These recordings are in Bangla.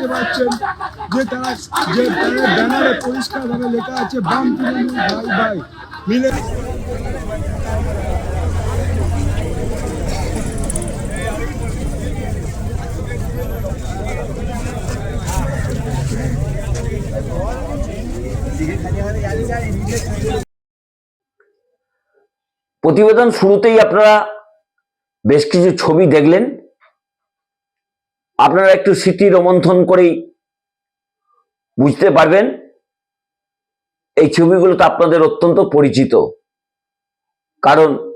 দেখতে পাচ্ছেন যে তারা যে তারা ব্যানারে পরিষ্কার ভাবে লেখা আছে, বাম তৃণমূল ভাই ভাই মিলে প্রতিবেদন শুরুতেই আপনারা বেশ কিছু ছবি দেখলেন। আপনারা একটু স্মৃতি রোমন্থন করেই বুঝতে পারবেন, এই ছবিগুলো তো আপনাদের অত্যন্ত পরিচিত। কারণ,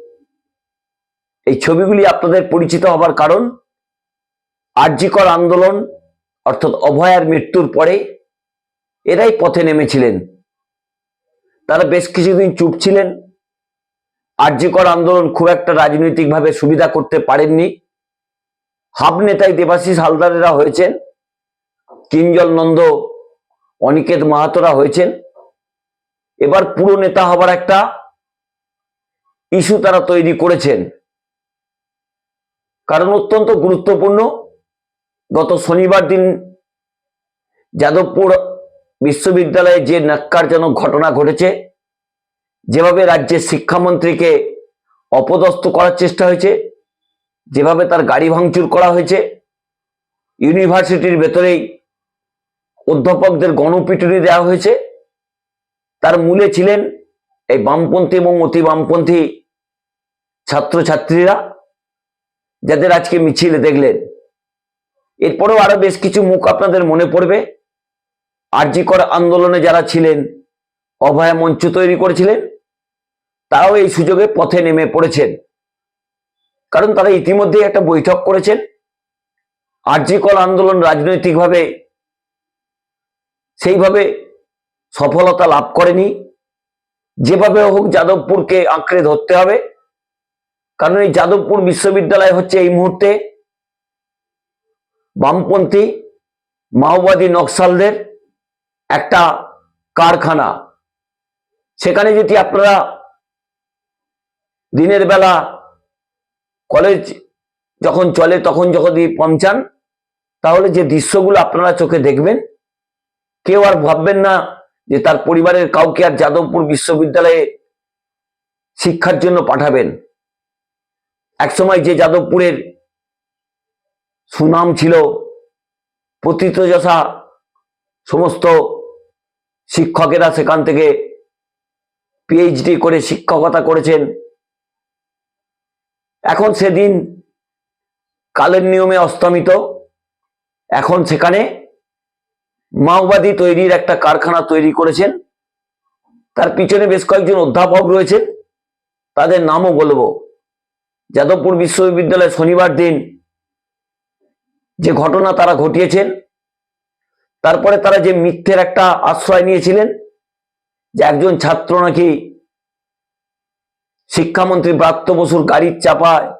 এই ছবিগুলি আপনাদের পরিচিত হবার কারণ আর্যিকর আন্দোলন, অর্থাৎ অভয়ার মৃত্যুর পরে এরাই পথে নেমেছিলেন। তারা বেশ কিছুদিন চুপ ছিলেন। আর্যিকর আন্দোলন খুব একটা রাজনৈতিকভাবে সুবিধা করতে পারেননি। হাব নেতাই দেবাশিস হালদারেরা হয়েছেন, কিঞ্জল নন্দ, অনিকেত মাহাতোরা হয়েছেন। এবার পুরো নেতা হবার একটা ইস্যু তারা তৈরি করেছেন। কারণ অত্যন্ত গুরুত্বপূর্ণ। গত শনিবার দিন যাদবপুর বিশ্ববিদ্যালয়ে যে ন্যাক্কারজনক ঘটনা ঘটেছে, যেভাবে রাজ্যের শিক্ষামন্ত্রীকে অপদস্থ করার চেষ্টা হয়েছে যেভাবে তার গাড়ি ভাঙচুর করা হয়েছে, ইউনিভার্সিটির ভেতরেই অধ্যাপকদের গণপিটুনি দেওয়া হয়েছে। তার মূলে ছিলেন এই বামপন্থী এবং অতি বামপন্থী ছাত্রছাত্রীরা, যাদের আজকে মিছিলে দেখলেন। এরপরেও আরও বেশ কিছু মুখ আপনাদের মনে পড়বে। আরজিকর আন্দোলনে যারা ছিলেন, অভয়া মঞ্চ তৈরি করেছিলেন, তারাও এই সুযোগে পথে নেমে পড়েছেন। কারণ তারা ইতিমধ্যেই একটা বৈঠক করেছেন। আরজিকর আন্দোলন রাজনৈতিকভাবে সেইভাবে সফলতা লাভ করেনি, যেভাবে হোক যাদবপুরকে আঁকড়ে ধরতে হবে। কারণ এই যাদবপুর বিশ্ববিদ্যালয় হচ্ছে এই মুহূর্তে বামপন্থী, মাওবাদী নকশালদের একটা কারখানা। সেখানে যদি আপনারা দিনের বেলা কলেজ যখন চলে, তখন যখন পৌঁছান, তাহলে যে দৃশ্যগুলো আপনারা চোখে দেখবেন, কেউ আর ভাববেন না যে তার পরিবারের কাউকে আর যাদবপুর বিশ্ববিদ্যালয়ে শিক্ষার জন্য পাঠাবেন। একসময় যে যাদবপুরের সুনাম ছিল প্রতীতযশা সমস্ত শিক্ষকেরা সেখান থেকে পিএইচডি করে শিক্ষকতা করেছেন। এখন সেদিন কালের নিয়মে অস্তমিত। এখন সেখানে মাওবাদী তৈরির একটা কারখানা তৈরি করেছেন। তার পিছনে বেশ কয়েকজন অধ্যাপক রয়েছেন। তাদের নামও বলব। যাদবপুর বিশ্ববিদ্যালয়ে শনিবার দিন যে ঘটনা তারা ঘটিয়েছেন, তারপরে তারা যে মিথ্যের একটা আশ্রয় নিয়েছিলেন যে একজন ছাত্র নাকি শিক্ষামন্ত্রী ব্রাত্য বসুর গাড়ির চাপায়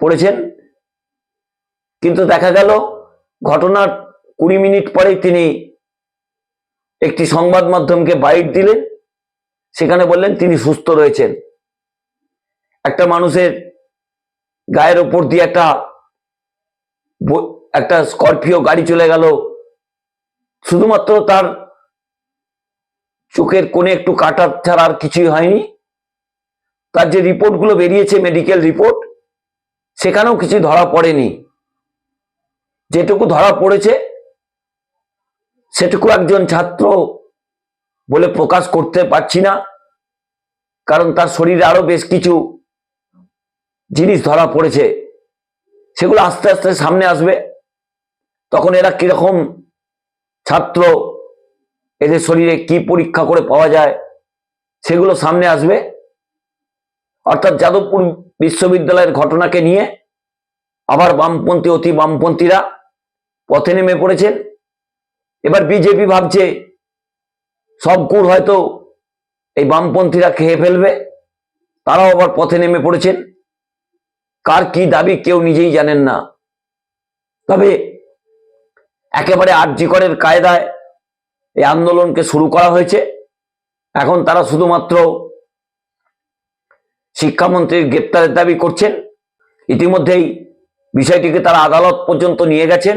পড়েছেন। কিন্তু দেখা গেল, ঘটনার কুড়ি মিনিট পরেই তিনি একটি সংবাদ মাধ্যমকে বাইট দিলেন। সেখানে বললেন, তিনি সুস্থ রয়েছেন। একটা মানুষের গায়ের ওপর দিয়ে একটা একটা স্করপিও গাড়ি চলে গেল। শুধুমাত্র তার চোখের কোণে একটু কাটা ছাড়া আর কিছুই হয়নি। তার যে রিপোর্টগুলো বেরিয়েছে মেডিকেল রিপোর্ট সেখানেও কিছু ধরা পড়েনি। যেটুকু ধরা পড়েছে, সেটুকু একজন ছাত্র বলে প্রকাশ করতে পারছি না, কারণ তার শরীরে আরও বেশ কিছু জিনিস ধরা পড়েছে। সেগুলো আস্তে আস্তে সামনে আসবে। তখন এরা কীরকম ছাত্র এদের শরীরে কি পরীক্ষা করে পাওয়া যায়, সেগুলো সামনে আসবে। অর্থাৎ যাদবপুর বিশ্ববিদ্যালয়ের ঘটনাকে নিয়ে আবার বামপন্থী, অতি বামপন্থীরা পথে নেমে পড়েছেন। এবার বিজেপি ভাবছে, সব কুর হয়তো এই বামপন্থীরা খেয়ে ফেলবে, তারাও আবার পথে নেমে পড়েছেন। কার কি দাবি কেউ নিজেই জানেন না। তবে একেবারে আর্যিকরের কায়দায় এই আন্দোলনকে শুরু করা হয়েছে। এখন তারা শুধুমাত্র শিক্ষামন্ত্রীর গ্রেপ্তারের দাবি করছেন। ইতিমধ্যেই বিষয়টিকে তারা আদালত পর্যন্ত নিয়ে গেছেন।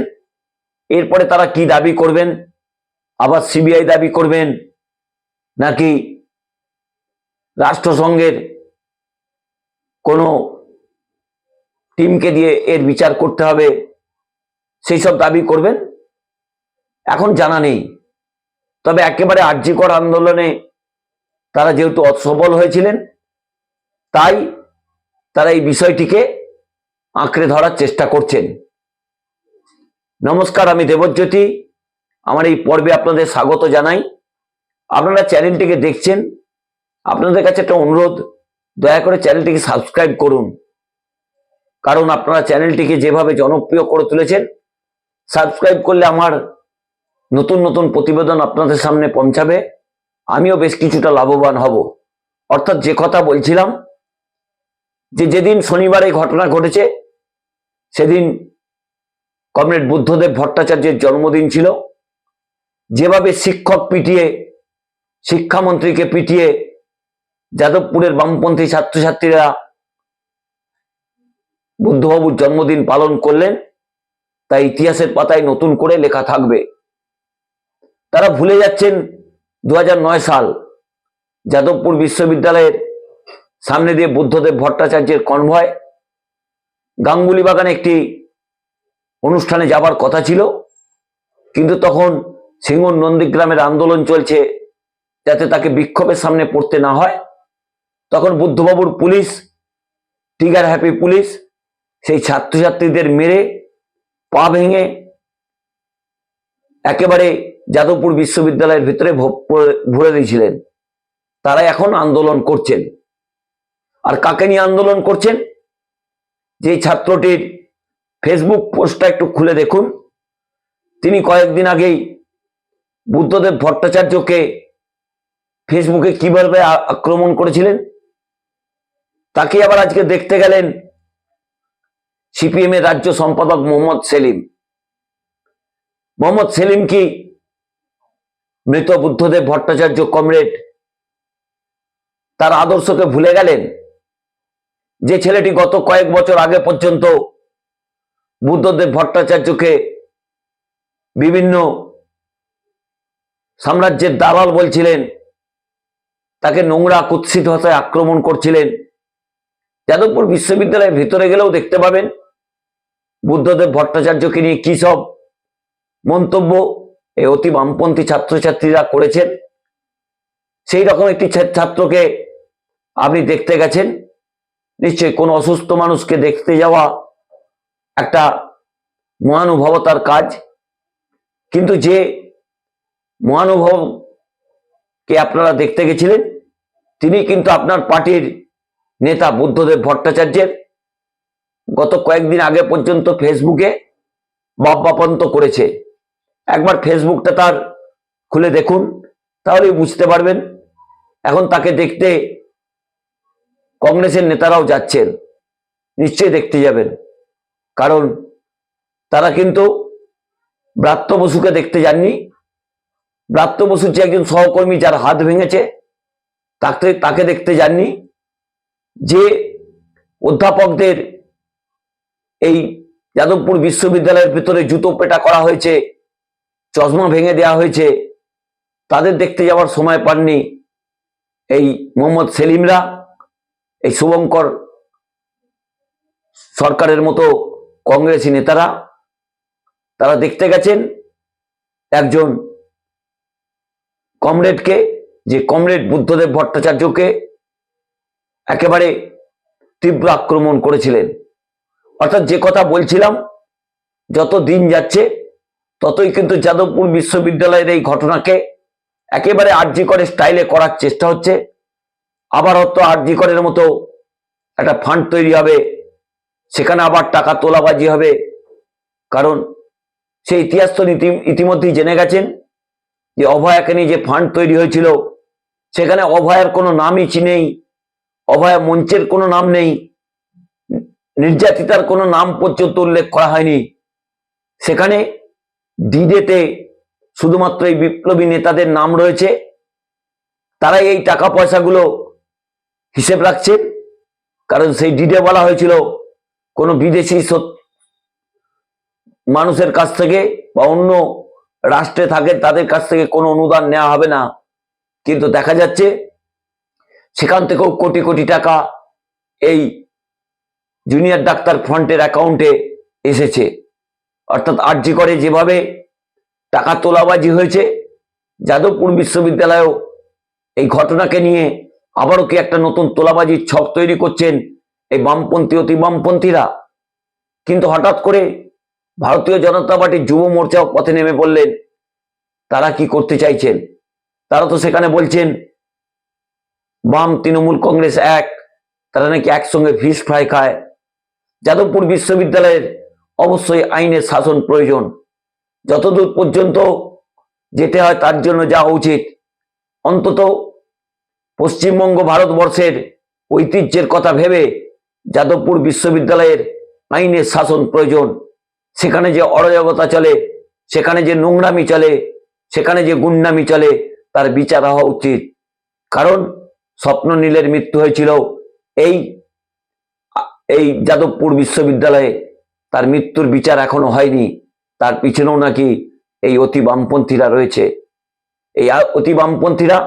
এরপরে তারা কি দাবি করবেন? আবার সিবিআই দাবি করবেন? নাকি রাষ্ট্রসংঘের কোনো টিমকে দিয়ে এর বিচার করতে হবে? সেই সব দাবি করবেন? এখন জানা নেই। তবে একেবারে আর্যিকর আন্দোলনে তারা যেহেতু অসবল হয়েছিলেন, তাই তারা এই বিষয়টিকে আঁকড়ে ধরার চেষ্টা করছেন। নমস্কার, আমি দেবজ্যোতি। আমার এই পর্বে আপনাদের স্বাগত জানাই। আপনারা চ্যানেলটিকে দেখছেন, আপনাদের কাছে একটা অনুরোধ, দয়া করে চ্যানেলটিকে সাবস্ক্রাইব করুন। কারণ আপনারা চ্যানেলটিকে যেভাবে জনপ্রিয় করে তুলেছেন, সাবস্ক্রাইব করলে আমার নতুন নতুন প্রতিবেদন আপনাদের সামনে পৌঁছাবে। আমিও বেশ কিছুটা লাভবান হব। অর্থাৎ যে কথা বলছিলাম, যে যেদিন শনিবার এই ঘটনা ঘটেছে, সেদিন কমরেড বুদ্ধদেব ভট্টাচার্যের জন্মদিন ছিল। যেভাবে শিক্ষক পিটিয়ে, শিক্ষামন্ত্রীকে পিটিয়ে যাদবপুরের বামপন্থী ছাত্রছাত্রীরা বুদ্ধবাবুর জন্মদিন পালন করলেন, তা ইতিহাসের পাতায় নতুন করে লেখা থাকবে। তারা ভুলে যাচ্ছেন দু হাজার নয় সাল যাদবপুর বিশ্ববিদ্যালয়ের সামনে দিয়ে বুদ্ধদেব ভট্টাচার্যের কনভয়। গাঙ্গুলি বাগানে একটি অনুষ্ঠানে যাবার কথা ছিল, কিন্তু তখন সিঙ্গুর নন্দীগ্রামের আন্দোলন চলছে যাতে তাকে বিক্ষোভের সামনে পড়তে না হয়। তখন বুদ্ধবাবুর পুলিশ টিগার হ্যাপি পুলিশ, সেই ছাত্রছাত্রীদের মেরে পা ভেঙে একেবারে যাদবপুর বিশ্ববিদ্যালয়ের ভিতরে ভরে দিয়েছিলেন। তারা এখন আন্দোলন করছেন। আর কাকে নিয়ে আন্দোলন করছেন? যে ছাত্রটির ফেসবুক পোস্টটা একটু খুলে দেখুন। তিনি কয়েকদিন আগেই বুদ্ধদেব ভট্টাচার্যকে ফেসবুকে কীভাবে আক্রমণ করেছিলেন, তাকে আবার আজকে দেখতে গেলেন সিপিএম এর রাজ্য সম্পাদক মোহাম্মদ সেলিম। মোহাম্মদ সেলিম কি মৃত বুদ্ধদেব ভট্টাচার্য কমরেড তার আদর্শকে ভুলে গেলেন। যে ছেলেটি গত কয়েক বছর আগে পর্যন্ত বুদ্ধদেব ভট্টাচার্যকে বিভিন্ন সাম্রাজ্যের দালাল বলছিলেন, তাকে নোংরা কুৎসিত ভাষায় আক্রমণ করছিলেন। যাদবপুর বিশ্ববিদ্যালয়ের ভিতরে গেলেও দেখতে পাবেন, বুদ্ধদেব ভট্টাচার্যকে নিয়ে কী সব মন্তব্য এই অতি বামপন্থী ছাত্রছাত্রীরা করেছেন সেই রকম একটি ছাত্রকে আপনি দেখতে গেছেন। নিশ্চয়ই কোনো অসুস্থ মানুষকে দেখতে যাওয়া একটা মহানুভবতার কাজ। কিন্তু যে মহানুভবকে আপনারা দেখতে গেছিলেন, তিনি কিন্তু আপনার পার্টির নেতা বুদ্ধদেব ভট্টাচার্যের গত কয়েকদিন আগে পর্যন্ত ফেসবুকে বাপ্পাপন্ত করেছে। একবার ফেসবুকটা তার খুলে দেখুন, তাহলেই বুঝতে পারবেন। এখন তাকে দেখতে কংগ্রেসের নেতারাও যাচ্ছেন, নিশ্চয়ই দেখতে যাবেন। কারণ তারা কিন্তু ব্রাত্য বসুকে দেখতে যাননি। ব্রাত্য বসুর যে একজন সহকর্মী যার হাত ভেঙেছে, তাকে তাকে দেখতে যাননি। যে অধ্যাপকদের এই যাদবপুর বিশ্ববিদ্যালয়ের ভিতরে জুতো পেটা করা হয়েছে চশমা ভেঙে দেওয়া হয়েছে। তাদের দেখতে যাওয়ার সময় পাননি এই মোহাম্মদ সেলিমরা, এই শুভঙ্কর সরকারের মতো কংগ্রেসি নেতারা। তারা দেখতে গেছেন একজন কমরেডকে, যে কমরেড বুদ্ধদেব ভট্টাচার্যকে একেবারে তীব্র আক্রমণ করেছিলেন। অর্থাৎ যে কথা বলছিলাম, যত দিন যাচ্ছে ততই কিন্তু যাদবপুর বিশ্ববিদ্যালয়ের এই ঘটনাকে একেবারে আরজি করে স্টাইলে করার চেষ্টা হচ্ছে। আবার হয়তো আরজি করের মতো একটা ফান্ড তৈরি হবে, সেখানে আবার টাকা তোলাবাজি হবে। কারণ সেই ইতিহাস তো ইতি- ইতিমধ্যেই জেনে গেছেন যে অভয়াকে নিয়ে যে ফান্ড তৈরি হয়েছিল, সেখানে অভয়ার কোনো নামই চিনেই অভয়া মঞ্চের কোনো নাম নেই, নির্যাতিতার কোনো নাম পর্যন্ত উল্লেখ করা হয়নি। সেখানে ডিডেতে শুধুমাত্র এই বিপ্লবী নেতাদের নাম রয়েছে, তারাই এই টাকা পয়সাগুলো হিসেব রাখছেন। কারণ সেই ডিডে বলা হয়েছিল, কোনো বিদেশি মানুষের কাছ থেকে বা অন্য রাষ্ট্রে থাকে, তাদের কাছ থেকে কোনো অনুদান নেওয়া হবে না। কিন্তু দেখা যাচ্ছে, সেখান থেকেও কোটি কোটি টাকা এই জুনিয়র ডাক্তার ফ্রন্টের অ্যাকাউন্টে এসেছে। অর্থাৎ আর্জি করে যেভাবে টাকা তোলাবাজি হয়েছে, যাদবপুর বিশ্ববিদ্যালয়েও এই ঘটনাকে নিয়ে আবারও কি একটা নতুন তোলাবাজির ছক তৈরি করছেন এই বামপন্থী, অতি বামপন্থীরা? কিন্তু হঠাৎ করে ভারতীয় জনতা পার্টির যুব মোর্চাও পথে নেমে পড়লেন। তারা কি করতে চাইছেন? তারা তো সেখানে বলছেন, বাম তৃণমূল কংগ্রেস এক, তারা নাকি একসঙ্গে ফিস ফ্রাই খায়। যাদবপুর বিশ্ববিদ্যালয়ের অবশ্যই আইনের শাসন প্রয়োজন। যতদূর পর্যন্ত যেতে হয় তার জন্য যাওয়া উচিত। অন্তত পশ্চিমবঙ্গ ভারতবর্ষের ঐতিহ্যের কথা ভেবে যাদবপুর বিশ্ববিদ্যালয়ের আইনের শাসন প্রয়োজন। সেখানে যে অরাজকতা চলে, সেখানে যে নোংরামি চলে, সেখানে যে গুন্ডামি চলে, তার বিচার হওয়া উচিত। কারণ স্বপ্ন নীলের মৃত্যু হয়েছিল এই এই যাদবপুর বিশ্ববিদ্যালয়ে। তার মৃত্যুর বিচার এখনও হয়নি। তার পিছনেও নাকি এই অতি বামপন্থীরা রয়েছে। এই অতি বামপন্থীরা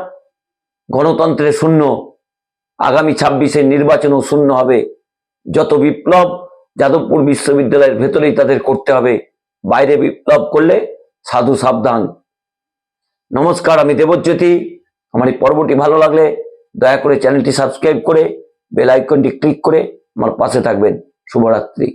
গণতন্ত্রের শূন্য, আগামী ছাব্বিশের নির্বাচনও শূন্য হবে। যত বিপ্লব যাদবপুর বিশ্ববিদ্যালয়ের ভেতরেই তাদের করতে হবে। বাইরে বিপ্লব করলে সাধু সাবধান। নমস্কার, আমি দেবজ্যোতি। আমার এই পর্বটি ভালো লাগলে দয়া করে চ্যানেলটি সাবস্ক্রাইব করে, বেল আইকনটি ক্লিক করে আমার পাশে থাকবেন। শুভরাত্রি।